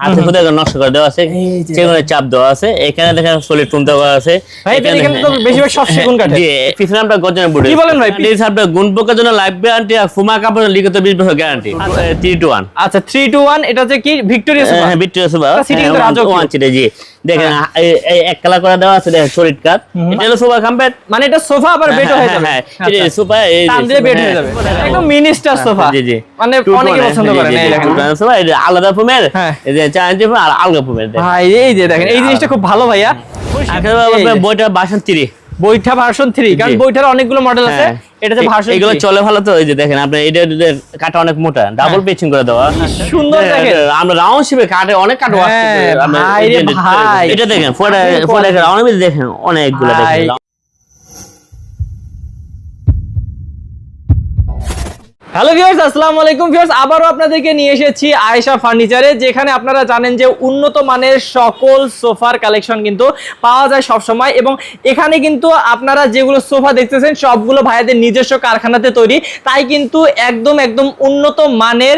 হাতে খুদে নকশা করে দেওয়া আছে এই চাপ দেওয়া আছে এখানে দেখেন সলিড টুন দেওয়া আছে ভাই, এখানে তো বেশিরভাগ সব সেগুন কাঠের। জি পিছনে আমরা গর্জনের বুড়ি কি বলেন ভাই? প্লিজ আপনার গুণ পোকার জন্য লাইফ গ্যারান্টি আর ফুমা কাপড়ের লিখিত 20 বছর গ্যারান্টি 3 টু 1 আচ্ছা টু ওয়ান এটা কি? ভিক্টোরিয়া সোফা হ্যাঁ ভিক্টোরিয়া এটা sitting তো ওয়ান চিটে জি। দেখেন এই- এই এক কালার করে দেওয়া আছে দেখেন সলিড কাট এটা হলো সোফা কাম্পেট মানে এটা সোফা আবার বেড হয়ে যাবে। হ্যাঁ আচ্ছা। এটা সোফা এই দিলে বেড হয়ে যাবে। একদম মিনি স্টার সোফা। জি জি। মানে অনেকে পছন্দ জি, করেন এই দেখেন। সোফা, আলাদা হ্যাঁ। এই আর আলগা ফুমের ভাই এই যে দেখেন এই জিনিসটা খুব ভালো ভাইয়া। এই যে, বইটা বাসন তিরি বইটা ভার্সন 3 কারণ বইটার অনেকগুলো মডেল আছে হ্যাঁ। এটা যে এ- ভার্সন এগুলো চলে ভালো তো এই যে দেখেন আপনি এটা কাটা অনেক মোটা ডাবল পেচিং করে দেওয়া। সুন্দর হ্যাঁ, দেখেন। আমরা রাউন্ড শিপে কাটে অনেক কাটো আসছে হ্যাঁ। এটা দেখেন ফোটা ফোটা রাউন্ড দেখেন অনেকগুলো। দেখেন। হ্যালো ভিউয়ার্স আসসালামু আলাইকুম ভিউয়ার্স আবারও আপনাদেরকে নিয়ে এসেছি আয়েশা ফার্নিচারে, যেখানে আপনারা জানেন যে উন্নত মানের সকল সোফার কালেকশন কিন্তু পাওয়া যায় সব সময় এবং এখানে কিন্তু আপনারা যেগুলো সোফা দেখতেছেন, সবগুলো ভাইয়াদের নিজস্ব কারখানাতে তৈরি। তাই কিন্তু একদম একদম উন্নত মানের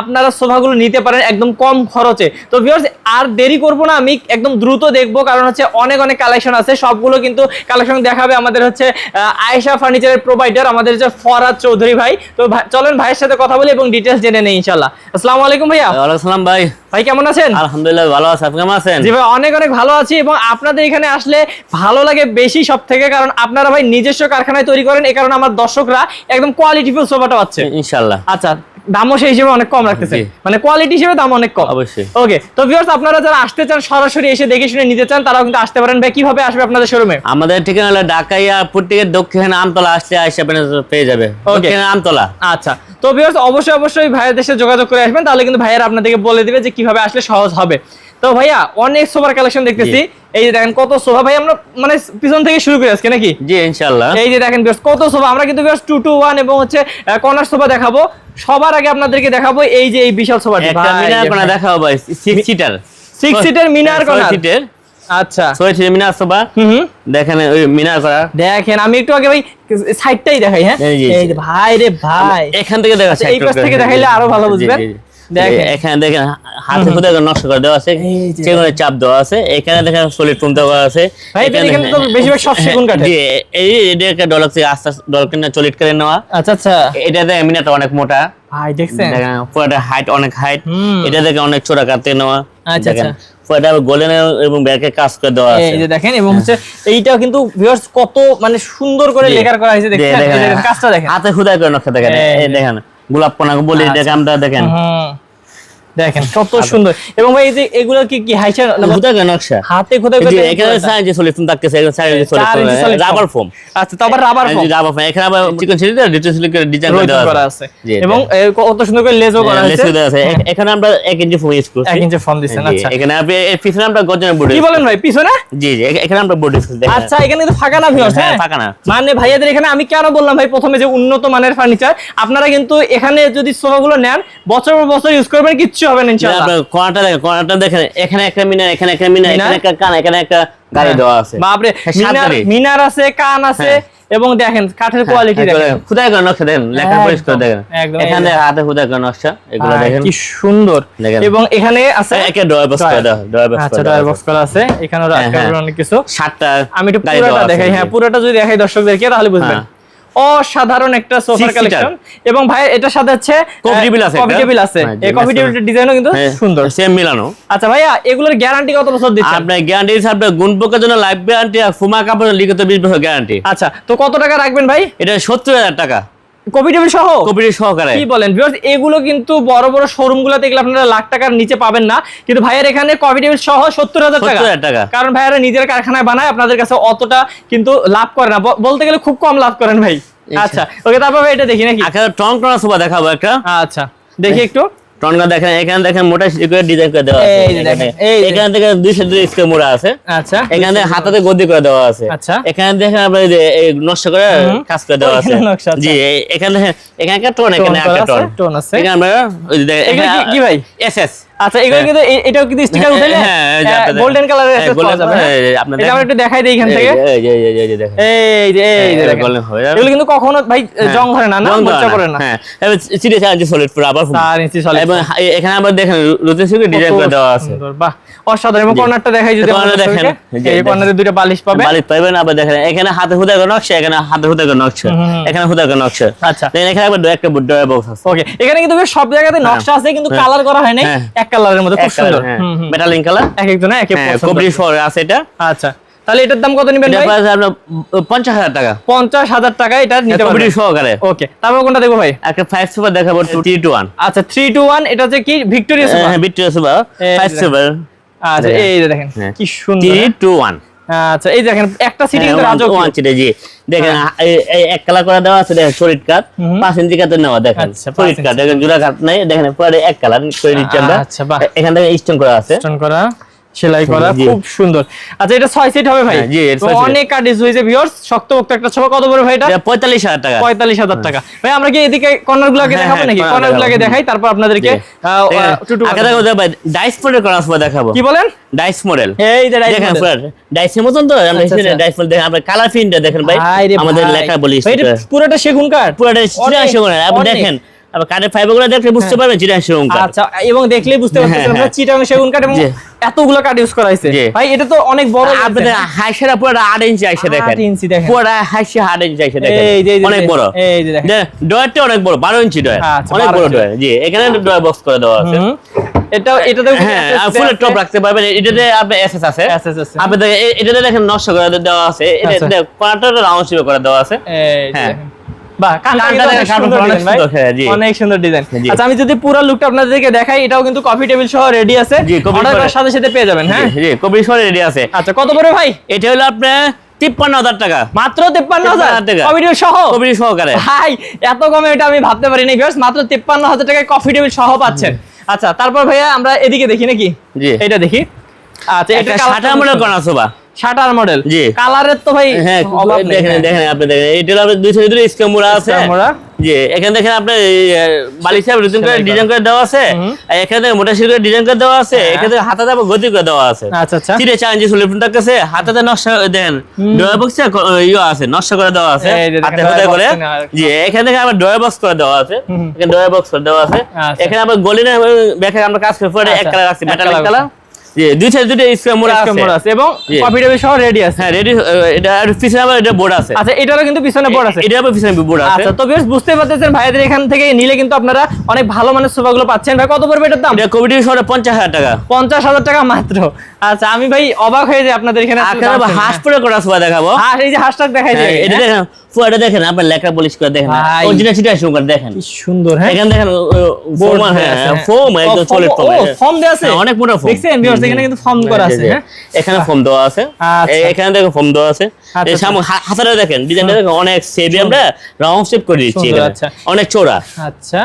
আপনারা সোফাগুলো নিতে পারেন একদম কম খরচে। তো ভিউয়ার্স আর দেরি করব না, আমি একদম দ্রুত দেখব, কারণ হচ্ছে অনেক অনেক কালেকশন আছে। সবগুলো কিন্তু কালেকশন দেখাবে আমাদের হচ্ছে আয়েশা ফার্নিচারের প্রোভাইডার আমাদের হচ্ছে ফরাদ চৌধুরী ভাই। তো চলেন ভাইয়ের সাথে কথা বলি এবং ডিটেলস জেনে নেই ইনশাআল্লাহ। আসসালামু আলাইকুম ভাইয়া। ওয়ালাইকুম আসসালাম ভাই। ভাই কেমন আছেন? আলহামদুলিল্লাহ ভালো আছি। আপনি কেমন আছেন? জি ভাই অনেক অনেক ভালো আছি এবং আপনাদের এখানে আসলে ভালো লাগে বেশি সব থেকে কারণ আপনারা ভাই নিজস্ব কারখানায় তৈরি করেন এই কারণে আমার দর্শকরা একদম কোয়ালিটিফুল সোফাটা পাচ্ছে। ইনশাআল্লাহ। আচ্ছা দামও সেই হিসেবে অনেক কম রাখতেছে। মানে কোয়ালিটি হিসেবে দাম অনেক কম। অবশ্যই। ওকে তো ভিউয়ার্স আপনারা যারা আসতে চান সরাসরি এসে দেখে শুনে নিতে চান তারাও কিন্তু আসতে পারেন। ভাই কীভাবে আসবে আপনাদের শোরুমে আমাদের ঠিকানা হলো ঢাকাইয়া পুটিকের দক্ষিণ আমতলা আসলে আসে আপনি পেয়ে যাবে। ওকে আমতলা। আচ্ছা তো ভিউয়ার্স অবশ্যই অবশ্যই ভাইয়ের দেশে যোগাযোগ করে আসবেন তাহলে কিন্তু ভাইয়ের আপনাদেরকে বলে দিবে যে কীভাবে আসলে সহজ হবে। তো ভাইয়া অনেক সোফার কালেকশন দেখতেছি। এই যে দেখেন কত সোফা। ভাই আমরা মানে পিছন থেকে শুরু করে আজকে নাকি? জি ইনশাআল্লাহ। এই যে দেখেন কত সোফা। আমরা কিন্তু টু টু ওয়ান এবং হচ্ছে কর্নার সোফা দেখাবো। সবার আগে আপনাদেরকে দেখাবো এই যে এই বিশাল সোফাটি। কোনা দেখাও ভাই সিক্স সিটার সিক্স সিটার মিনার কর্নার সিটের আচ্ছা। মিনার সোফা। হুম দেখেন ওই মিনার করা। দেখেন আমি একটু আগে ভাই সাইডটাই দেখাই হ্যাঁ? এই ভাই রে ভাই। এখান থেকে দেখা আচ্ছা, এই পাশ থেকে দেখাইলে আরও ভালো বুঝবেন। দেখেন। এখানে দেখেন হাতে খুদে নকশা করে দেওয়া আছে সেগুলো চাপ দেওয়া আছে। এখানে দেখেন সলিড টুন দেওয়া আছে। ভাই, এদের এখানে তো বেশিরভাগ সব সেগুন কাঠের। এই এটা একটা ডলার থেকে আস্তে আস্তে ডলার কিনে চলিট করে নেওয়া। আচ্ছা আচ্ছা। এটা দেখেন মিনারটা অনেক মোটা। ভাই দেখছেন? পুরোটা হাইট অনেক হাইট এটা দেখে অনেক চোরা কাটতে নেওয়া। আচ্ছা, দেখেন আচ্ছা। পুরোটা গোল্ডেন এবং ব্যাকে কাজ করে দেওয়া আছে। এই যে দেখেন এবং হচ্ছে এইটাও কিন্তু ভিউয়ার্স কত মানে সুন্দর করে। লেখার করা হয়েছে দেখেন, কাজটা দেখেন। হাতে খুদাই করে নকশা দেখেন। এই এই দেখেন গোলাপ পোনা বলি। দেখেন আমরা দেখেন হুম দেখেন কত সুন্দর। এবং ভাই এই যে এগুলো কি কি হাইসা করে নকশা? হাতে খোদা করে এখানে সাইজে এখানে foam। Rubber foam. আচ্ছা তারপর রাবার ফোম। রাবার ফোম এখানে আবার চিকন সিলিক করে ডিজাইন করা আছে। আছে। এবং কত সুন্দর করে লেজও করা লেস হয়েছে। দেওয়া আছে। এখানে আমরা 1 ইঞ্চি ফোম ইউজ করছি। এক ইঞ্চি ফোম দিচ্ছেন জি, আচ্ছা। এখানে আপনি পিছনে আমরা গর্জনের কি বলেন ভাই পিছনে? জি জি এখানে আমরা দেখেন। আচ্ছা এখানে কিন্তু ফাঁকা না ভিউয়ার্স হ্যাঁ হ্যাঁ? ফাঁকা না। মানে ভাইয়াদের এখানে আমি কেন বললাম ভাই প্রথমে যে উন্নত মানের ফার্নিচার আপনারা কিন্তু এখানে যদি সোফাগুলো নেন বছর পর বছর ইউজ করবেন কিচ্ছু হবে না ইনশাআল্লাহ। আপনার কোয়াটা দেখেন কোয়াটা দেখেন এখানে একটা মিনার এখানে একটা মিনার? এখানে একটা কান এখানে একটা গাড়ি দেওয়া আছে। বাপরে হ্যাঁ, সাত মিনার মিনার আছে কান আছে এবং দেখেন কাঠের কোয়ালিটি দেখেন। খুদাই করে নকশা দেখেন লেখা পরিষ্কার দেখেন। এখানে হাতে খুদাই করে নকশা এগুলো দেখেন। কি সুন্দর। এবং এখানে আছে একে ড্রয়ার বক্স করে দাও ড্রয়ার বক্স আচ্ছা ডয়ার বক্স করা আছে। এখানেও হ্যাঁ, রাখার হ্যাঁ। অনেক কিছু। সাতটা আমি একটু পুরোটা দেখাই। হ্যাঁ পুরোটা যদি দেখাই দর্শকদেরকে তাহলে বুঝবেন। হ্যাঁ। অসাধারণ একটা সোফার কালেকশন এবং ভাই এটার সাথে হচ্ছে Coffee টেবিল আছে কফি টেবিল আছে। হ্যাঁ, এই কফি টেবিলটার ডিজাইনও কিন্তু সুন্দর। সেম মিলানো আচ্ছা ভাইয়া এগুলোর গ্যারান্টি কত বছর দিচ্ছেন? আপনার গ্যারান্টি হিসাবে গুণ পোকার জন্য লাইফ গ্যারান্টি আর ফুমা কাপড়ের লিখিত বিশ বছর গ্যারান্টি আচ্ছা তো কত টাকা রাখবেন ভাই? এটা সত্তর হাজার টাকা। টেবিল সহ? সহকারে। কি বলেন ভিউয়ার্স এগুলো কিন্তু বড় বড় গেলে আপনারা লাখ টাকার নিচে পাবেন না। কিন্তু ভাইয়ের এখানে কফি টেবিল সহ সত্তর হাজার টাকা। 70,000 টাকা। কারণ ভাইয়েরা নিজের কারখানায় বানায় আপনাদের কাছে অতটা কিন্তু লাভ করে না। বলতে গেলে খুব কম লাভ করেন ভাই। আচ্ছা। ওকে তারপর এটা দেখি নাকি? আচ্ছা টন করা সোফা দেখাবো একটা। আচ্ছা। দেখি। একটু। টনকা দেখেন এখানে দেখেন মোটা করে ডিজাইন করে দেওয়া আছে। এখান থেকে দুইশো দুই স্কোয়ার মোড়া আছে আচ্ছা এখানে থেকে হাতাতে গদি করে দেওয়া আছে আচ্ছা। এখানে দেখেন আপনার যে এই নকশা করে কাজ করে দেওয়া আছে। জি এখানে এখানে একটা টোন এখানে একটা টন টোন আছে। এখানে আমরা ওই দেখেন, কি ভাই? এসএস আচ্ছা এগুলো কিন্তু এ- এটাও কিন্তু স্টিকার হ্যাঁ, উঠাইলে হ্যাঁ, আপনাদের- গোল্ডেন কালারের আছে যাবে হ্যাঁ? আপনার এটা একটু দেখাই দেই এখান থেকে। এই যে, এই যে, এই যে, দেখেন। এই যে এই যে হ্যাঁ, হয়ে যাবে। এগুলো কিন্তু কখনো ভাই জং ধরে না না? মোচা করে না। হ্যাঁ এবার সিরিয়াস আছে সলিড পুরো আবার ইঞ্চি সলিড এবং এখানে আবার দেখেন রুটিন ডিজাইন করে দেওয়া আছে। বাহ। অসাধারণ। কর্নারটা দেখাই যদি দেখেন, এই। কর্নারে বালিশ বালিশ আবার দেখেন এখানে হাতে হুদা করে নকশা এখানে হাতে হুদা করে নকশা। এখানে হুদা করে নকশা আচ্ছা। দেখেন এখানে আবার একটা ডয়ার বক্স আছে। ওকে এখানে কিন্তু সব জায়গাতে নকশা আছে কিন্তু হ্যাঁ। কালার করা হয় নাই। হ্যাঁ। এক কালারের মধ্যে খুব সুন্দর। হ্যাঁ। হুম, হুম। মেটালিং কালার এক একজনের এক এক হ্যাঁ পছন্দ। কবরি শহরে আছে এটা। আচ্ছা তাহলে এটার দাম কত নেবেন ভাই? আপনার পঞ্চাশ হাজার টাকা। পঞ্চাশ হাজার টাকা এটা নিতে পারবেন। সহকারে। ওকে তারপর কোনটা দেখব ভাই? একটা সুপার দেখাবো থ্রি টু ওয়ান আচ্ছা থ্রি টু ওয়ান এটা হচ্ছে কি? ভিক্টোরিয়া সুপার হ্যাঁ ভিক্টোরিয়া সুপার আচ্ছা এই দেখেন হ্যাঁ। কি সুন্দর থ্রি হ্যাঁ? টু ওয়ান আচ্ছা এই দেখেন একটা সিটি কিন্তু রাজক ওয়ান জি। দেখেন এই- এই এক কালার করে দেওয়া আছে দেখেন শরীর কাট। পাঁচ ইঞ্চি কাতে নেওয়া দেখেন শরীর সলিড কাট দেখেন জোড়া কাট নাই দেখেন পরে এক কালার করে দিচ্ছি আমরা আচ্ছা। এখান থেকে স্টোন করা আছে। স্টোন করা। সেলাই করা খুব সুন্দর। আচ্ছা এটা ছয় সিট হবে ভাই? হ্যাঁ, জি। অনেক কার্ডিস হয়েছে ভিউয়ার্স শক্ত পক্ত একটা ছোট কত বড় ভাই এটা? এটা পঁয়তাল্লিশ হাজার টাকা। পঁয়তাল্লিশ হাজার টাকা। ভাই আমরা কি এদিকে কর্নার গুলাকে হ্যাঁ, দেখাবো হ্যাঁ, নাকি কর্নার গুলাকে দেখাবো। দেখাই তারপর আপনাদেরকে আগে দেখো ডাইস মডেল করা আছে দেখাবো। কি বলেন? ডাইস মডেল এই যে দেখেন model। ডাইসের মতন তো? আমরা আচ্ছা, আচ্ছা। ডাইস মডেল দেখেন। আমরা কালার প্রিন্টটা দেখেন ভাই। ভাই আমাদের লেখা বলি পুরোটা সেগুন কাঠ? পুরোটা চিরাশি আপনি দেখেন আবার কাঠের ফাইবার দেখলে বুঝতে পারবেন চিরাশি গুণ কাঠ। আচ্ছা এবং দেখলেই বুঝতে হ্যাঁ, পারতেছেন হ্যাঁ। চিটাং সেগুন কাঠ এবং এতগুলো কাঠ ইউজ করা হয়েছে। ভাই এটা তো অনেক বড় আপনাদের হাইসেরা পুরো আট ইঞ্চি আইসে দেখেন। আট ইঞ্চি দেখেন। পুরো হাইসে আট ইঞ্চি আইসে দেখেন। অনেক বড়। এই যে দেখেন। ডয়ারটা অনেক বড় বারো ইঞ্চি ডয়ার অনেক বড় ডয়ার জি এখানে ডয়ার বক্স করে দেওয়া আছে। এটা এটাতে হ্যাঁ ফুলের টপ রাখতে পারবেন। এটাতে আপনি এসএস আছে। SS আছে। আপনি দেখেন এটাতে দেখেন নকশা করে দেওয়া আছে। এটা কোয়ার্টার রাউন্ড শেপ করে দেওয়া আছে। এই হ্যাঁ। দেখেন। অনেক সুন্দর হ্যাঁ, ডিজাইন আচ্ছা আমি যদি পুরো লুকটা আপনাদেরকে দেখাই এটাও কিন্তু কফি টেবিল সহ রেডি আছে। অর্ডার সাথে সাথে পেয়ে যাবেন হ্যাঁ? জি, জি কবির রেডি আছে। আচ্ছা কত করে ভাই? এটা হলো আপনার তিপ্পান্ন হাজার টাকা। মাত্র তেপ্পান্ন হাজার? টাকা। কফি টেবিল সহ? সহকারে। ভাই এত কমে এটা আমি ভাবতে পারিনি ভিউয়ার্স মাত্র তেপ্পান্ন হাজার টাকায় কফি টেবিল সহ পাচ্ছেন। আচ্ছা তারপর ভাইয়া আমরা এদিকে দেখি নাকি? জি। এটা দেখি। আচ্ছা এটা মডেল শাটার মডেল। জি। কালারের তো ভাই হ্যাঁ দেখেন। দেখেন আপনি দেখেন। এটা আপনার দুই সাইডে দুটো স্ক্যাম মোড়া আছে। জি এখানে দেখেন আপনার বালিশ রুটিন করে ডিজাইন করে দেওয়া আছে। আর এখানে দেখেন মোটা করে ডিজাইন করে দেওয়া আছে। হ্যাঁ। এখানে হাতে আবার গতি করে দেওয়া আছে। আচ্ছা আচ্ছা। চিরে চান যে সুলিফুন থাকতেছে। হাতে নকশা ডয়ার বক্সে ইয়ে আছে নকশা করে দেওয়া আছে। হাতে হাতে করে। জি এখানে দেখেন আবার ডয়ার বক্স করে দেওয়া আছে। এখানে ডয়ার বক্স করে দেওয়া আছে। আচ্ছা। এখানে আবার আমরা কাজ করে পরে এক আচ্ছা, কালার আছে মেটালিক কালার দুই সাইড দুটো স্ক্যাম আছে। এবং জি। টেবিল সহ রেডি আছে। হ্যাঁ রেডি এটা আর পিছনে আবার এটা বোর্ড আছে। আচ্ছা এটারও কিন্তু পিছনে বোর্ড আছে। এটা পিছনে বোর্ড আছে। আচ্ছা তো বুঝতে পারতেছেন ভাইদের এখান থেকে নিলে কিন্তু আপনারা অনেক ভালো মানের সোফাগুলো পাচ্ছেন। ভাই কত পড়বে এটার দাম? এটা কমিটির শহরে পঞ্চাশ হাজার টাকা। পঞ্চাশ হাজার টাকা মাত্র। আচ্ছা আমি ভাই অবাক হয়ে যাই আপনাদের এখানে শুনে। হাঁস পরে করা সোফা দেখাবো? হাঁস এই যে হাঁসটা দেখাই হ্যাঁ, যায় এটা দেখেন ফুয়াটা দেখেন আপনার লেখা পলিশ করে দেখেন। অরিজিনাল সিটা দেখেন। কি সুন্দর হ্যাঁ। এখানে দেখেন ফোম হ্যাঁ হ্যাঁ। ফোম একদম ও, চলে ফোম দেয়া আছে? অনেক মোটা ফোম দেখছেন viewers, এখানে কিন্তু foam করা আছে, হ্যাঁ? এখানে ফোম দেওয়া আছে। আচ্ছা। এখানে দেখো ফোম দেওয়া আছে। আচ্ছা, এই সামনে হাতাটা দেখেন ডিজাইনটা দেখেন অনেক সেভি আমরা রাউন্ড শেপ করে দিচ্ছি। আচ্ছা। অনেক চোরা। আচ্ছা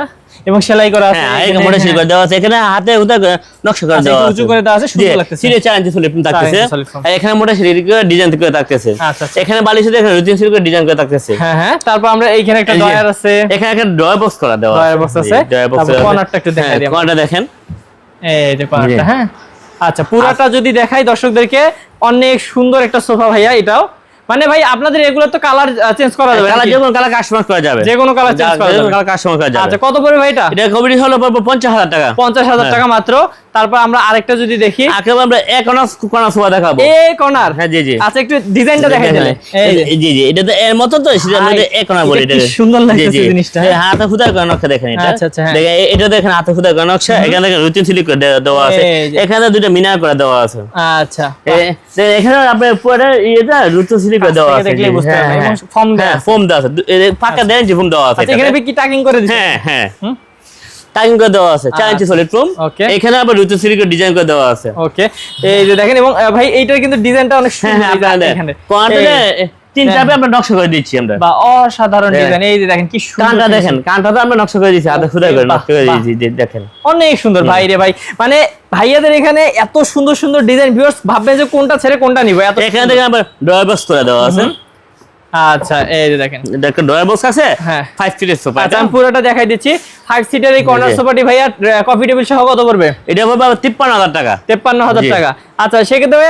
এবং সেলাই করা আছে। হ্যাঁ এখানে, মোটা হ্যাঁ। শিল করে দেওয়া আছে। এখানে হাতে হুদা নকশা করে আচ্ছা, দেওয়া আছে। উঁচু করে দেওয়া আছে, সুন্দর লাগতেছে। সিরে চার ইঞ্চি স্লিপ থাকতেছে। আর এখানে মোটা শিল করে ডিজাইন করে থাকতেছে। আচ্ছা, আচ্ছা। এখানে বালিশে দেখেন রুটিন শিল করে ডিজাইন করে থাকতেছে। হ্যাঁ হ্যাঁ তারপর আমরা এইখানে একটা ডয়ার আছে। এখানে একটা ড্রয়ার বক্স করা দেওয়া ডয়ার বক্স আছে। তারপর কর্নারটা একটু দেখাই দিই কর্নারটা দেখেন। এই যে কর্নারটা হ্যাঁ। আচ্ছা পুরাটা যদি দেখাই দর্শকদেরকে অনেক সুন্দর একটা সোফা ভাইয়া এটাও। মানে ভাই আপনাদের এগুলো তো কালার চেঞ্জ করা যাবে কালার নাকি? যে কোনো কালার কাস্টমাইজ করা যাবে। যে কোনো colour change করা যাবে। কালার কাস্টমাইজ করা যাবে। আচ্ছা কত পড়বে ভাই এটা? এটা কবির হলো পড়বে পঞ্চাশ হাজার টাকা। পঞ্চাশ হাজার হ্যাঁ। টাকা মাত্র। তারপর আমরা আরেকটা যদি দেখি। আগে আমরা এক অনার্স কোনা সোয়া দেখাবো। এ কর্নার হ্যাঁ জি জি। আচ্ছা একটু ডিজাইনটা দেখাই দিলে। এই জি জি এটা তো এর মতো তো সেটা মধ্যে এক অনার বলি এটা এটা। কি সুন্দর জি। জিনিসটা, এই হাতে খুদা নকশা দেখেন এটা। আচ্ছা, আচ্ছা, হ্যাঁ। দেখেন এটা দেখেন হাতে খুদা নকশা। এখানে দেখেন রুটিন সিলিক করে দেওয়া আছে। এখানে দুটো মিনার করে দেওয়া আছে। আচ্ছা। এখানে আপনার পুরো ইয়েটা রুটিন করে কাছ দেওয়া আছে দেখলে বুঝতে হ্যাঁ, পারবেন। হ্যাঁ। এবং ফর্ম দেওয়া ফর্ম দেওয়া আছে। পাকা দেড় ইঞ্চি foam দেওয়া আছে আচ্ছা এখানে কি টাকিং করে দিচ্ছে হ্যাঁ হ্যাঁ? টাইম করে দেওয়া আছে। চার ইঞ্চি সলিড ফোম এখানে আবার রুচি সিরিকে ডিজাইন করে দেওয়া আছে। ওকে এই যে দেখেন এবং ভাই এইটার কিন্তু ডিজাইনটা অনেক হ্যাঁ সুন্দর হ্যাঁ যে এখানে। কোয়ান্টাতে এই, তিন হ্যাঁ। চাপে আমরা নকশা করে দিচ্ছি আমরা। বা অসাধারণ হ্যাঁ। ডিজাইন এই যে দেখেন কি সুন্দর কানটা দেখেন কানটা তো আমরা নকশা করে খুদা করে বাহ, নকশা করে দিয়েছি দেখেন। অনেক সুন্দর ভাই রে ভাই। মানে ভাইয়াদের এখানে এত সুন্দর সুন্দর ডিজাইন ভিউয়ার্স ভাববে যে কোনটা ছেড়ে কোনটা নিব এত এখানে দেখেন আবার ড্রয়ার বক্স করে দেওয়া আছে। আচ্ছা এই যে দেখেন। এটা একটা ডয়ার বক্স আছে? হ্যাঁ। ফাইভ সিটের সোফা আচ্ছা আমি পুরোটা দেখাই দিচ্ছি। ফাইভ সিটার এই কর্নার সোফাটি ভাইয়া কফি টেবিল সহ কত পড়বে? এটা তিপ্পান্ন হাজার টাকা। তেপ্পান্ন হাজার জি। টাকা। আচ্ছা সেক্ষেত্রে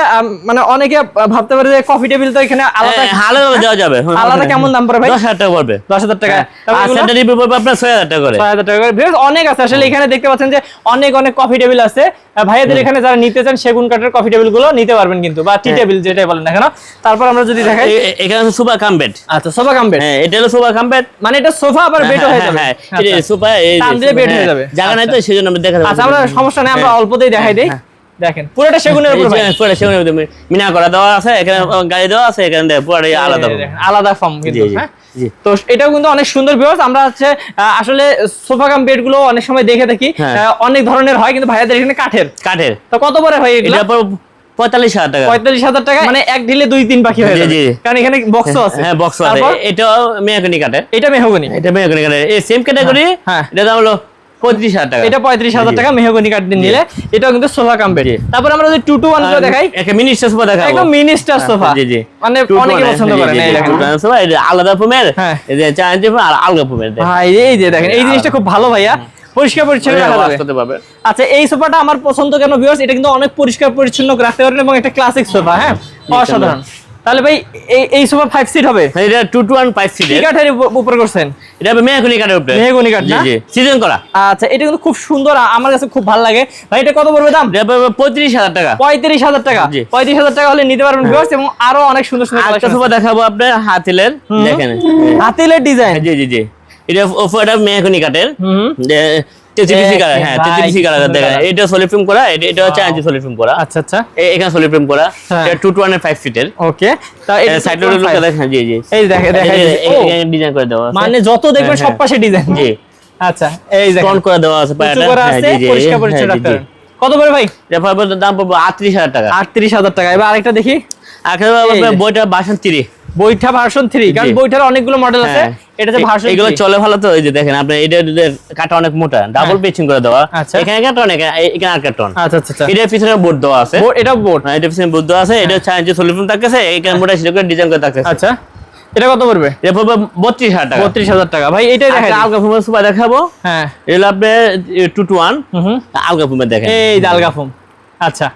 মানে অনেকে ভাবতে পারে যে কফি টেবিল তো এখানে আলাদা হ্যাঁ, আলাদা দেওয়া যাবে। আলাদা কেমন দাম পড়ে ভাই? দশ হাজার টাকা পড়বে। দশ হাজার টাকা। হ্যাঁ। আর পড়বে আপনার ছয় হাজার টাকা করে। ছয় হাজার টাকা করে। অনেক আছে। আসলে এখানে দেখতে পাচ্ছেন যে অনেক অনেক কফি টেবিল আছে। ভাইয়াদের এখানে যারা নিতে চান সেগুন কাঠের কফি টেবিলগুলো নিতে পারবেন কিন্তু বা টি টেবিল যেটাই বলেন না কেন। তারপর আমরা যদি দেখাই এখানে সুপার কাম বেড আচ্ছা সোফা কাম বেড হ্যাঁ এটা হলো সুপার কাম বেড মানে এটা সোফা আবার বেড হয়ে যাবে। হ্যাঁ আচ্ছা। এটা সুপার এই টান দিলে bed হয়ে যাবে। জায়গা নাই তো সেই আমরা দেখা আচ্ছা আমরা সমস্যা নেই আমরা অল্পতেই দেখাই দিই। দেখেন পুরোটা সেগুনের উপর ভাই। পুরো সেগুন মিনা করা দেওয়া আছে এখানে গাড়ি দেওয়া আছে এখানে আলাদা। আলাদা ফর্ম কিন্তু হ্যাঁ। তো এটাও কিন্তু অনেক সুন্দর ভিউয়ার্স আমরা হচ্ছে আসলে সোফা কাম বেডগুলো অনেক সময় দেখে থাকি হ্যাঁ। অনেক ধরনের হয় কিন্তু ভাইয়াদের এখানে কাঠের। কাঠের। তো কত পরে হয় এটা পঁয়তাল্লিশ হাজার টাকা। পঁয়তাল্লিশ হাজার টাকা মানে এক ঢিলে দুই তিন পাখি হয়ে জি, যাবে। কারণ এখানে বক্সও আছে। হ্যাঁ বক্স আছে। এটা মেহগনি। এটা মেয়াকনি কাঠের। এই সেম ক্যাটাগরি হ্যাঁ। এটা দাম হলো পঁয়ত্রিশ হাজার টাকা। এটা পঁয়ত্রিশ হাজার টাকা মেহগনি কাঠ নিলে। এটাও কিন্তু সোফা তারপর আমরা যদি টু টু ওয়ান করে দেখাই। একটা মিনি সোফা দেখাবো। একদম মিনি স্টার সোফা জি জি। মানে অনেকে পছন্দ এই এটা আলাদা ফোমের হ্যাঁ। এই যে চার ইঞ্চি আর আলগা ফোমের ভাই এই যে দেখেন এই জিনিসটা খুব ভালো ভাইয়া। পরিষ্কার পরিচ্ছন্ন পারবে আচ্ছা এই সোফাটা আমার পছন্দ কেন ভিউয়ার্স এটা কিন্তু অনেক পরিষ্কার পরিচ্ছন্ন রাখতে পারবেন এবং একটা ক্লাসিক সোফা হ্যাঁ? অসাধারণ। তাহলে ভাই এই এই সোফা সিট হবে? এটা টু টু ওয়ান ফাইভ কি কাঠের উপর করছেন? এটা কাঠের উপরে। মেহগনি কাঠ জি জি সিজন করা। আচ্ছা এটা কিন্তু খুব সুন্দর আমার কাছে খুব ভালো লাগে। ভাই এটা কত পড়বে দাম? এটা পঁয়ত্রিশ হাজার টাকা। পঁয়ত্রিশ হাজার টাকা। জি। পঁয়ত্রিশ হাজার টাকা হলে নিতে পারবেন ভিউয়ার্স এবং আরও অনেক সুন্দর সুন্দর সোফা দেখাবো আপনার হাতিলের। দেখেন। হাতিলের ডিজাইন জি জি জি। এটা কাঠের। কালার হ্যাঁ কালার সুন্দর এটা সলিড ফিল্ম করা এটা এটা হচ্ছে আইনজি সলিড ফিল্ম করা। আচ্ছা আচ্ছা। এখানে সলিড ফিল্ম করা হ্যাঁ। এটা টু টু ওয়ান ফাইভ সিটের ওকে তা এটা সাইড 2.5 দেখেন জি জি। এই দেখে দেখা ডিজাইন করে দেওয়া মানে যত দেখবেন হ্যাঁ, সব হ্যাঁ। পাশে ডিজাইন জি। আচ্ছা এই দেখেন। ফ্রন্ট করে দেওয়া আছে পায়াটা। হ্যাঁ, জি, জি, পরিষ্কার হ্যাঁ, পরিচ্ছন্ন রাখতে কত করে ভাই? এটা দাম পড়বে আটত্রিশ হাজার টাকা। আটত্রিশ হাজার টাকা। এবার আরেকটা দেখি। আরেকটা। বইটা বাসন তিরি বইটা ভার্সন থ্রি কারণ। বইটার অনেকগুলো মডেল আছে। হ্যাঁ। এটাতে এ- ভার্সন এগুলো চলে ভালো তো এই যে দেখেন আপনি এটা এটা কাটা অনেক মোটা ডাবল হ্যাঁ। পিচিং করে দেওয়া। আচ্ছা। এখানে কাটা অনেক এখানে আর কাটন আচ্ছা আচ্ছা আচ্ছা। এটার পিছনে বোর্ড দেওয়া আছে। এটা বোর্ড। হ্যাঁ, এটার পিছনে বোর্ড দেওয়া আছে। এটা হচ্ছে আইনজি সলিউশন থাকতেছে এখানে মোটা সেটা ডিজাইন করে থাকতেছে। আচ্ছা। এটা কত পড়বে? এটা পড়বে বত্রিশ হাজার টাকা। বত্রিশ হাজার টাকা। ভাই এটাই দেখাই একটা আলগা সুপার দেখাবো। হ্যাঁ। আপনি টু টু ওয়ান হুম হুম। আলগা ফুমের দেখেন। এই ফোম। আচ্ছা।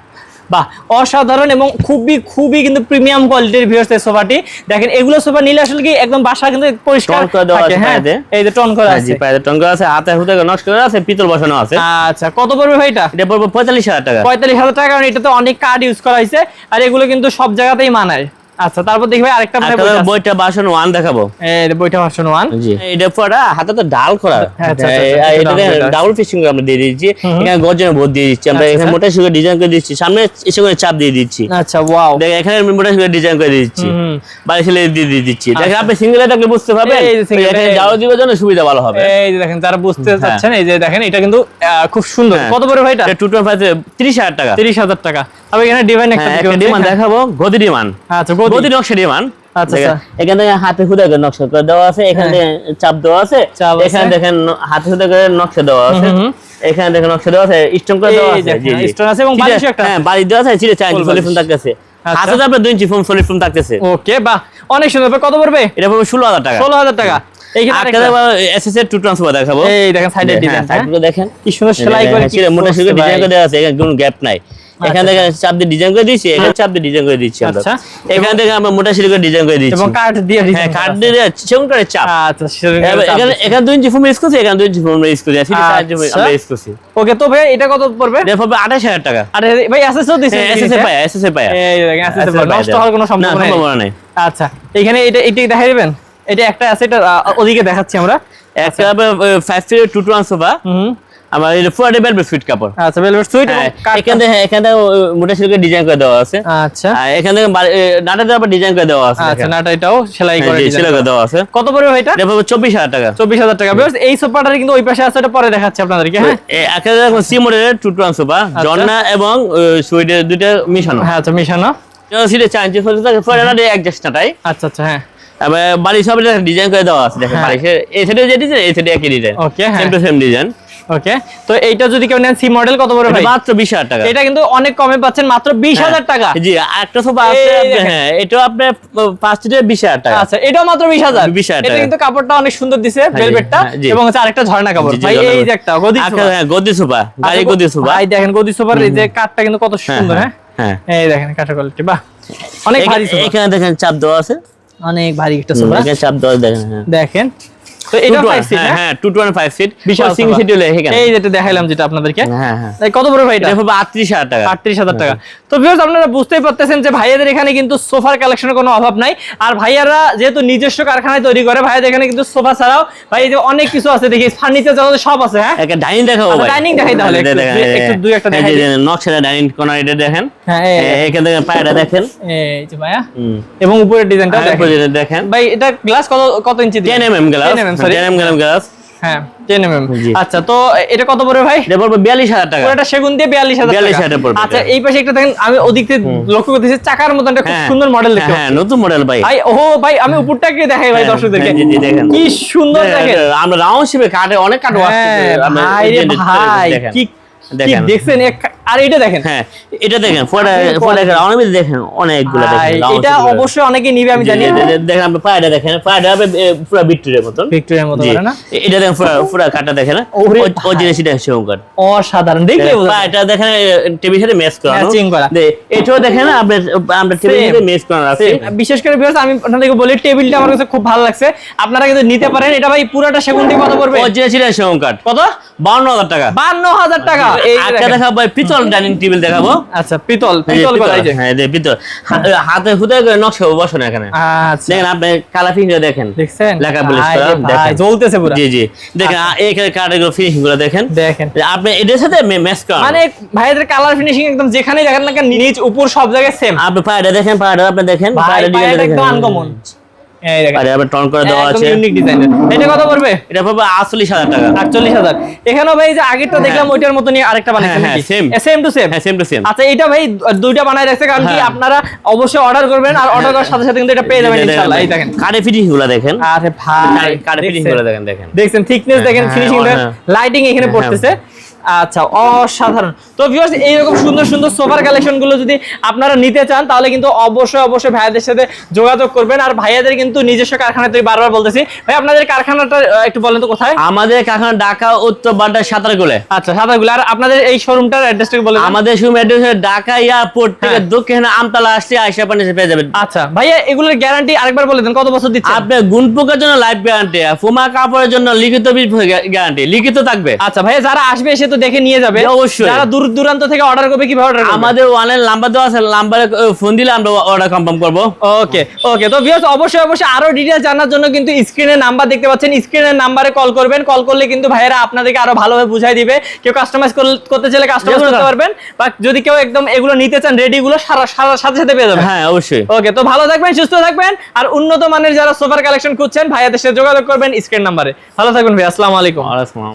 বাহ অসাধারণ এবং খুবই খুবই কিন্তু প্রিমিয়াম কোয়ালিটির ভিউয়ার্স এই সোফাটি। দেখেন এগুলো সোফা নিলে আসলে কি একদম বাসা কিন্তু পরিষ্কার করে দেওয়া আছে হ্যাঁ? এই যে টন করা আছে। জি আছে টন টঙ্গা আছে হাতে হুতে নষ্ট করা আছে পিতল বসানো আছে। আচ্ছা কত পড়বে ভাই এটা? এটা পড়বে পঁয়তাল্লিশ হাজার টাকা। পঁয়তাল্লিশ হাজার টাকা কারণ এটা তো অনেক কার্ড ইউজ করা হয়েছে আর এগুলো কিন্তু সব জায়গাতেই মানায়। আচ্ছা তারপর দেখবে আরেকটা মানে বইটা বাসন ওয়ান দেখাবো। এই বইটা ভার্সন ওয়ান জি। এটা পুরোটা হাতে তো ডাল করা হ্যাঁ, আচ্ছা, আচ্ছা, আচ্ছা, এটা ডাবল ফিশিং আমরা দিয়ে দিচ্ছি। এখানে গর্জনের বোর্ড দিয়ে দিচ্ছি। আমরা আচ্ছা, এখানে। মোটা সুগার ডিজাইন করে দিচ্ছি। সামনে এসে করে চাপ দিয়ে দিচ্ছি। আচ্ছা ওয়াও দেখেন এখানে মোটা সুগার ডিজাইন করে দিচ্ছি। বাড়ি ছেলে দিয়ে দিয়ে দিচ্ছি দেখেন। আপনি সিঙ্গেল থাকলে বুঝতে পারবেন? এখানে। যাওয়া দিবার জন্য সুবিধা ভালো হবে। এই যে দেখেন যারা বুঝতে হ্যাঁ। চাচ্ছেন এই যে দেখেন এটা কিন্তু খুব সুন্দর। হ্যাঁ। কত পড়বে ভাই এটা? টু টোয়েন্টি ফাইভ তিরিশ হাজার টাকা। তিরিশ হাজার টাকা। তবে এখানে ডিভাইন একটা হ্যাঁ, ডিমান্ড দেখাবো গদি ডিমান্ড আচ্ছা গদি। নকশা ডিমান্ড আচ্ছা, আচ্ছা। এখান থেকে হাতে খুদে করে নকশা করে দেওয়া আছে এখানে হ্যাঁ। চাপ দেওয়া আছে এখানে দেখেন হাতে খুদে করে নকশা দেওয়া আছে। হুম, হুম। এখানে দেখেন নকশা দেওয়া আছে স্টোন করে দেওয়া আছে। দেখেন, জি, জি। stone আছে এবং চিড়ে- একটা। হ্যাঁ বালিশ দেওয়া আছে চিড়ে আচ্ছা। হাতে তো আপনার ইঞ্চি ফোন সলিড থাকতেছে। ওকে বাহ অনেক সুন্দর। কত পড়বে? এটা পড়বে ষোলো হাজার টাকা। ষোলো হাজার টাকা। এইখানে আটটা এর টু ট্রান্সফার দেখাবো। এই দেখেন হ্যাঁ, কি সুন্দর সেলাই করে হ্যাঁ, মোটা ডিজাইন করে দেওয়া আছে কোনো গ্যাপ নাই। এখান থেকে চাপ দিয়ে ডিজাইন করে দিচ্ছি এখানে চাপ দিয়ে ডিজাইন করে দিচ্ছি আমরা। আচ্ছা। এখান থেকে আমরা মোটা সিঁড়ি করে ডিজাইন করে দিচ্ছি এবং কাঠ দিয়ে হ্যাঁ কাঠ দিয়ে সেগুন করে চাপ। আচ্ছা এখানে এখানে দুই ইঞ্চি ফোম ইউজ করছি এখানে দুই ইঞ্চি ফোম ইউজ করছি। আচ্ছা। আমরা ইউজ করছি। ওকে তো ভাই এটা কত পড়বে? এটা পড়বে আঠাশ হাজার টাকা। আরে ভাই এসএসও দিছেন এসএসএ পায়া এসএসএ পায়া। এই দেখেন এসএস পায়া। নষ্ট হওয়ার কোনো সম্ভাবনা নেই। আচ্ছা এখানে এটা এটা দেখাই দিবেন? এটা একটা আছে এটা ওদিকে দেখাচ্ছি আমরা। একটা five feet two two sofa হুম। আমার এটা বেলবে সুইট কাপড়। আচ্ছা ভেলভেট সুইট হ্যাঁ, কাঠ এখান থেকে এখান থেকে মোটা সিঁড়ি ডিজাইন করে দেওয়া আছে। আচ্ছা। এখান থেকে ডিজাইন করে দেওয়া আছে আচ্ছা নাটা এটাও সেলাই হ্যাঁ, করে সেলাই করে দেওয়া আছে। কত পড়বে এটা? এটা পড়বে চব্বিশ হাজার টাকা। চব্বিশ হাজার টাকা। Viewers, এই সোফাটার কিন্তু ওই পাশে আছে ওটা পরে দেখাচ্ছি আপনাদেরকে হ্যাঁ? দেখুন সি মডেলের টু সোফা জন্না এবং সুইডের দুইটা মিশানো। হ্যাঁ আচ্ছা মিশানো। সিটে চার ইঞ্চি ফলে থাকে নাটে অ্যাডজাস্ট আচ্ছা আচ্ছা হ্যাঁ। এবার বাড়ি সব ডিজাইন করে দেওয়া আছে দেখেন হ্যাঁ। বাড়ির এই সাইডে যে ডিজাইন এই সাইডে একই ডিজাইন ওকে হ্যাঁ। Same to same design okay তো এইটা যদি কেউ নেন সি মডেল কত এটা ভাই? মাত্র বিশ হাজার টাকা। এটা কিন্তু অনেক কমে পাচ্ছেন মাত্র বিশ হাজার টাকা। জি একটা সোফা আছে আপনি-। হ্যাঁ এটাও পাঁচ সিটের বিশ টাকা। আচ্ছা এটাও মাত্র বিশ হাজার। 20,000 এটা কিন্তু কাপড়টা অনেক সুন্দর দিছে হ্যাঁ, ভেলভেটটা হ্যাঁ, এবং হচ্ছে আরেকটা ঝর্ণা কাপড়। ভাই এই যে একটা গদি আচ্ছা, সোফা। হ্যাঁ গদি সোফা গাড়ি আচ্ছা, গদি সোফা ভাই দেখেন গদি সোফার এই যে কাঠটা কিন্তু কত হ্যাঁ, সুন্দর হ্যাঁ হ্যাঁ? এই দেখেন কাঠের কোয়ালিটি বাহ। অনেক ভারী সোফা এখানে দেখেন চাপ দেওয়া আছে। অনেক ভারী একটা সোফা এখানে চাপ দেওয়া দেখেন হ্যাঁ। দেখেন তো এটা Two সিট হ্যাঁ হ্যাঁ টু টোয়েন্টি ফাইভ সিট বিশাল সিঙ্গেল সিট হলে এখানে। এই যেটা দেখাইলাম যেটা আপনাদেরকে। হ্যাঁ হ্যাঁ। কত বড় ভাই এটা? এটা হবে আটত্রিশ হাজার টাকা। আটত্রিশ হাজার টাকা। তো ভিউয়ার্স আপনারা বুঝতেই পারতেছেন যে ভাইয়াদের এখানে কিন্তু সোফার কালেকশনের কোনো অভাব নাই। আর ভাইয়ারা যেহেতু নিজস্ব কারখানায় তৈরি করে ভাইয়াদের এখানে কিন্তু সোফা ছাড়াও ভাই যে অনেক কিছু আছে দেখি ফার্নিচার জগতে সব আছে হ্যাঁ? একটা ডাইনিং দেখাবো ভাই। দেখাই তাহলে একটু, দুই- একটু এই দেখাই নকশাটা ডাইনিং এটা দেখেন। হ্যাঁ এখানে দেখেন পায়রা দেখেন। এই যে ভাইয়া। এবং উপরের ডিজাইনটা দেখেন। ভাই এটা গ্লাস কত কত inch glass 10 mm, sorry। Ten M glass glass হ্যাঁ 10 mm জি। আচ্ছা তো এটা কত পড়বে ভাই? এটা পড়বে বিয়াল্লিশ হাজার টাকা। পুরোটা সেগুন দিয়ে 42000 টাকা। 42,000 পড়বে আচ্ছা এই পাশে একটা দেখেন আমি ওদিক থেকে লক্ষ্য করতেছি চাকার মতো একটা খুব হ্যাঁ, সুন্দর মডেল দেখতে হ্যাঁ নতুন মডেল ভাই। ভাই ও ভাই আমি উপরটাকে দেখাই ভাই হ্যাঁ, দর্শকদেরকে। হ্যাঁ, জি, জি, দেখেন। কি সুন্দর দেখেন। আমরা রাউন্ড শিপে কাটে অনেক কাটো আসছে ভাই ভাই দেখেন। কি দেখেন। দেখছেন? এক- আর এটা দেখেন। হ্যাঁ এটা দেখেন আপনি ফোটা দেখেন অনেকগুলো দেখেন এটা অবশ্যই অনেকে নিবে আমি জানি। দেখেন আপনি দেখেন পুরো ভিক্টোরিয়ার মতন। ভিক্টোরিয়ার মতো না? এটা দেখেন পুরো পুরো কাটা দেখেন ও- জিনিস এটা অসাধারণ দেখলে পায়টা দেখেন সাথে ম্যাচ করানো। Matching করা। এটাও দেখেন আমরা আমরা সাথে ম্যাচ করানো আছে। বিশেষ করে আমি আপনাদেরকে বলি টেবিলটা আমার কাছে খুব ভালো লাগছে। আপনারা কিন্তু নিতে পারেন এটা ভাই পুরোটা সেগুন দিয়ে কত পড়বে। ও জিনিস এটা কত? বাউন্ন হাজার টাকা। বান্ন হাজার টাকা। এই যে দেখেন। ভাই পিতল ডাইনিং টেবিল দেখাবো। আচ্ছা পিতল পিতল করা যে। হ্যাঁ এই পিতল। হাতে হুদে করে নকশা বসো না এখানে। আচ্ছা। দেখেন আপনি কালা ফিঙ্গার দেখেন। দেখছেন? লেখা পুলিশ ভাই করা, দেখেন। জ্বলতেছে পুরো। জি জি। দেখেন আ- এখানে কার্ডের ফিনিশিংগুলো দেখেন। দেখেন। আপনি এটার সাথে ম্যাচ করান মানে ভাইদের কালার ফিনিশিং একদম যেখানেই দেখেন না নিচ উপর সব জায়গায় সেম আপনি পায়রা দেখেন পায়রা আপনি দেখেন পায়রা ডিজাইন দেখেন। একদম আনকমন দেখেন আরে আবার টন করে দেওয়া আছে। ইউনিক ডিজাইনের এটা কত পড়বে? এটা পাবে আটচল্লিশ টাকা। আটচল্লিশ হাজার। এখানেও ভাই যে আগেরটা দেখলাম ওইটার মতনই আরেকটা বানাইছেন হ্যাঁ, নাকি? same। সেম টু সেম হ্যাঁ সেম টু সেম আচ্ছা এটা ভাই দুইটা বানাই রাখছে কারণ কি হ্যাঁ। আপনারা অবশ্যই অর্ডার করবেন আর অর্ডার করার সাথে সাথে কিন্তু এটা পেয়ে যাবেন ইনশাআল্লাহ। এই দেখেন। কার্ডে ফিটিংগুলো দেখেন। আরে ভাই ফিটিংগুলো দেখেন দেখেন। দেখছেন থিকনেস দেখেন হ্যাঁ, ফিনিশিং হ্যাঁ। লাইটিং এখানে হ্যাঁ, পড়তেছে। আচ্ছা অসাধারণ। তো ভিউয়ার্স এইরকম সুন্দর সুন্দর সোফার কালেকশনগুলো যদি আপনারা নিতে চান তাহলে কিন্তু অবশ্যই অবশ্যই ভাইয়াদের সাথে যোগাযোগ করবেন। আর ভাইয়াদের কিন্তু নিজস্ব কারখানা তৈরি বারবার বলতেছি। ভাই আপনাদের কারখানাটা একটু বলেন তো কোথায়? আমাদের কারখানা ঢাকা উত্তর বাড্ডা সাঁতারগুলে। আচ্ছা সাদাগুলো আর আপনাদের এই শোরুমটার অ্যাড্রেসটা বলে আমাদের শুধু অ্যাড্রেস ঢাকা এয়ারপোর্ট থেকে হ্যাঁ। দক্ষিণে আমতলা আসলে আয়সা পানি পেয়ে যাবেন। আচ্ছা ভাইয়া এগুলোর গ্যারান্টি আরেকবার বলে দেন কত বছর দিচ্ছেন? আপনার গুণ পোকার জন্য লাইফ গ্যারান্টি ফুমা কাপড়ের জন্য লিখিত গ্যারান্টি লিখিত থাকবে। আচ্ছা ভাইয়া যারা আসবে সে তো দেখে নিয়ে যাবে। অবশ্যই। যারা দূর দূরান্ত থেকে অর্ডার করবে কীভাবে অর্ডার করবে? আমাদের অনলাইন নাম্বার দেওয়া আছে নাম্বারে ফোন দিলে আমরা অর্ডার কনফার্ম করব। ওকে ওকে তো ভিউয়ার্স অবশ্যই অবশ্যই আরও ডিটেইলস জানার জন্য কিন্তু স্ক্রিনে নাম্বার দেখতে পাচ্ছেন। স্ক্রিনের নাম্বারে কল করবেন। কল করলে কিন্তু ভাইয়েরা আপনাদেরকে আরও ভালোভাবে বুঝাই দিবে। কেউ কাস্টমাইজ করতে চাইলে কাস্টমাইজ করতে পারবেন। বা যদি কেউ একদম এগুলো নিতে চান রেডি গুলো সারা সারা সাথে সাথে পেয়ে যাবেন। হ্যাঁ অবশ্যই। ওকে তো ভালো থাকবেন সুস্থ থাকবেন। আর উন্নত মানের যারা সোফার কালেকশন খুঁজছেন ভাইয়াদের সাথে যোগাযোগ করবেন স্ক্রিন নাম্বারে ভালো থাকবেন ভাই আসসালামু আলাইকুম। আসসালাম।